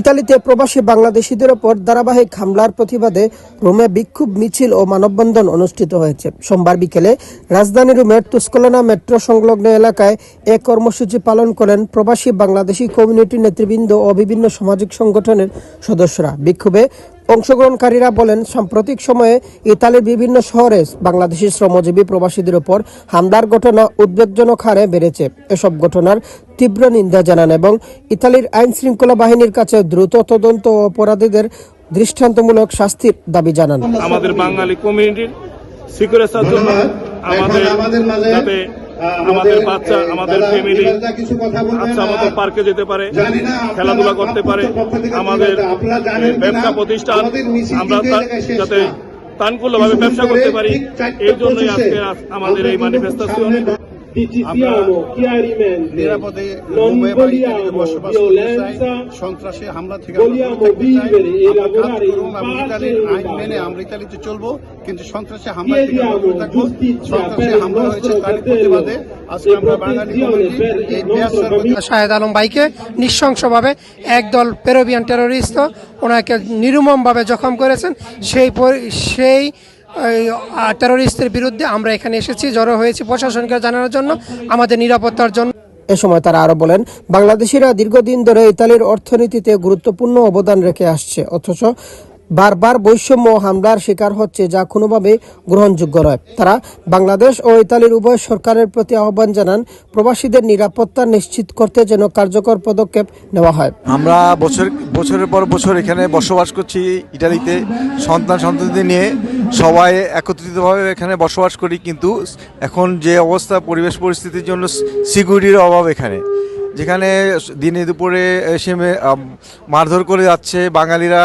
ইতালিতে প্রবাসী বাংলাদেশিদের ওপর ধারাবাহিক হামলার প্রতিবাদে রোমে বিক্ষোভ মিছিল ও মানববন্ধন অনুষ্ঠিত হয়েছে। সোমবার বিকেলে রাজধানী রোমের তুস্কলানা মেট্রো সংলগ্ন এলাকায় এ কর্মসূচি পালন করেন প্রবাসী বাংলাদেশি কমিউনিটি নেতৃবৃন্দ ও বিভিন্ন সামাজিক সংগঠনের সদস্যরা। বিক্ষোভে অংশগ্রহণকারীরা বলেন সাম্প্রতিক সময়ে ইতালির বিভিন্ন শহরে বাংলাদেশি শ্রমজীবী প্রবাসীদের উপর হামলার ঘটনা উদ্বেগজনক হারে বেড়েছে। এসব ঘটনার তীব্র নিন্দা জানান এবং ইতালির আইন শৃঙ্খলা বাহিনীর কাছে দ্রুত তদন্ত ও অপরাধীদের দৃষ্টান্তমূলক শাস্তির দাবি জানান। আমাদের বাঙালি কমিউনিটির সিকিউরিটির জন্য আমাদের আমাদের বাচ্চা আমাদের ফ্যামিলি আচ্ছা আমাদের পার্কে যেতে পারে খেলাধুলা করতে পারে আমাদের? ব্যবসা প্রতিষ্ঠান আমরা যাতে তানকুল্যভাবে ভাবে ব্যবসা করতে পারি এই জন্যই আজকে আজ- আমাদের এই ম্যানিফেস্টেশন নিরাপদে মুম্বাই বাড়িতে vogliamo বসবাস করতে চাই violenza সন্ত্রাসী হামলা থেকে আমরা e কাজ আমরা ইতালির e আইন মেনে. আমরা ইতালিতে চলবো কিন্তু সন্ত্রাসী হামলা থেকে আমরা Chiediamo থাকব giustizia সন্ত্রাসী per il হামলা হয়েছে nostro তারই fratello প্রতিবাদে আজকে e আমরা Bengali protezione per il nostro পেয়ার famiglia. শাহেদ আলম ভাইকে নৃশংসভাবে একদল পেরোবিয়ান টেরোরিস্ট ওনাকে নির্মমভাবে জখম করেছেন সেই পরি- সেই টেরোরিস্টের বিরুদ্ধে আমরা এখানে এসেছি জড়ো হয়েছি প্রশাসনকে জানানোর জন্য আমাদের নিরাপত্তার জন্য। এ সময় তারা আরও বলেন বাংলাদেশিরা দীর্ঘদিন ধরে ইতালির অর্থনীতিতে গুরুত্বপূর্ণ অবদান রেখে আসছে অথচ বারবার বৈষম্য হামলার শিকার হচ্ছে যা কোনোভাবে গ্রহণযোগ্য নয়। তারা বাংলাদেশ ও ইতালির উভয় সরকারের প্রতি আহ্বান জানান প্রবাসীদের নিরাপত্তা নিশ্চিত করতে যেন কার্যকর পদক্ষেপ নেওয়া হয়। আমরা বছর বছরের পর বছর এখানে বসবাস করছি ইটালিতে সন্তান সন্ততি নিয়ে। সবাই একত্রিতভাবে এখানে বসবাস করি, কিন্তু এখন যে অবস্থা, পরিবেশ পরিস্থিতির জন্য সিকিউরিটির অভাব এখানে। যেখানে দিনে দুপুরে এসে মারধর করে যাচ্ছে, বাঙালিরা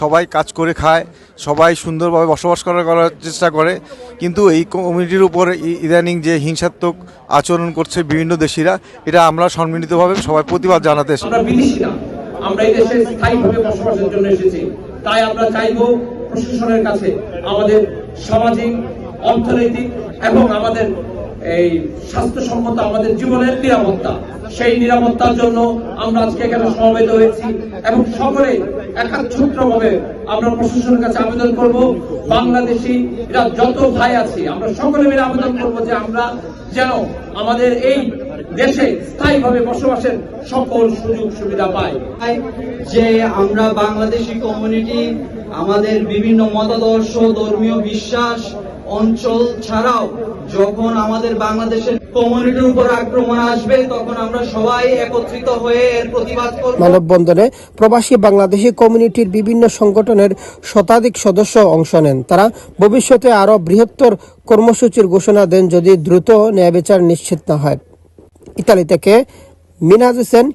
সবাই কাজ করে খায়, সবাই সুন্দরভাবে বসবাস করার করার চেষ্টা করে। কিন্তু এই কমিউনিটির উপর ইদানিং যে হিংসাত্মক আচরণ করছে বিভিন্ন দেশিরা, এটা আমরা সম্মিলিতভাবে সবাই প্রতিবাদ জানাতে এসেছি। আমরা এই দেশে স্থায়ীভাবে বসবাসের জন্য এসেছি। তাই আমরা চাইব প্রশাসনের কাছে আমাদের সামাজিক, অর্থনৈতিক এবং আমাদের এই স্বাস্থ্যসম্মত আমাদের জীবনের নিরাপত্তা, সেই নিরাপত্তার জন্য আমরা আজকে এখানে সমবেত হয়েছি এবং সকলে একাচ্ছত্র ভাবে আমরা প্রশাসনের কাছে আবেদন করব। বাংলাদেশি যত ভাই আছি, আমরা সকলে মিলে আবেদন করব যে আমরা যেন আমাদের এই দেশে স্থায়ীভাবে বসবাসের সকল সুযোগ সুবিধা পাই যে আমরা বাংলাদেশি কমিউনিটি আমাদের বিভিন্ন মতাদর্শ ধর্মীয় বিশ্বাস অঞ্চল ছাড়াও যখন আমাদের বাংলাদেশের কমিউনিটির উপর আক্রমণ আসবে তখন আমরা সবাই একত্রিত হয়ে এর প্রতিবাদ করব। মানববন্ধনে প্রবাসী বাংলাদেশি কমিউনিটির বিভিন্ন সংগঠনের শতাধিক সদস্য অংশ নেন। তারা ভবিষ্যতে আরও বৃহত্তর কর্মসূচির ঘোষণা দেন যদি দ্রুত ন্যায় বিচার নিশ্চিত না হয়। ইতালি থেকে মিনাজ হোসেন।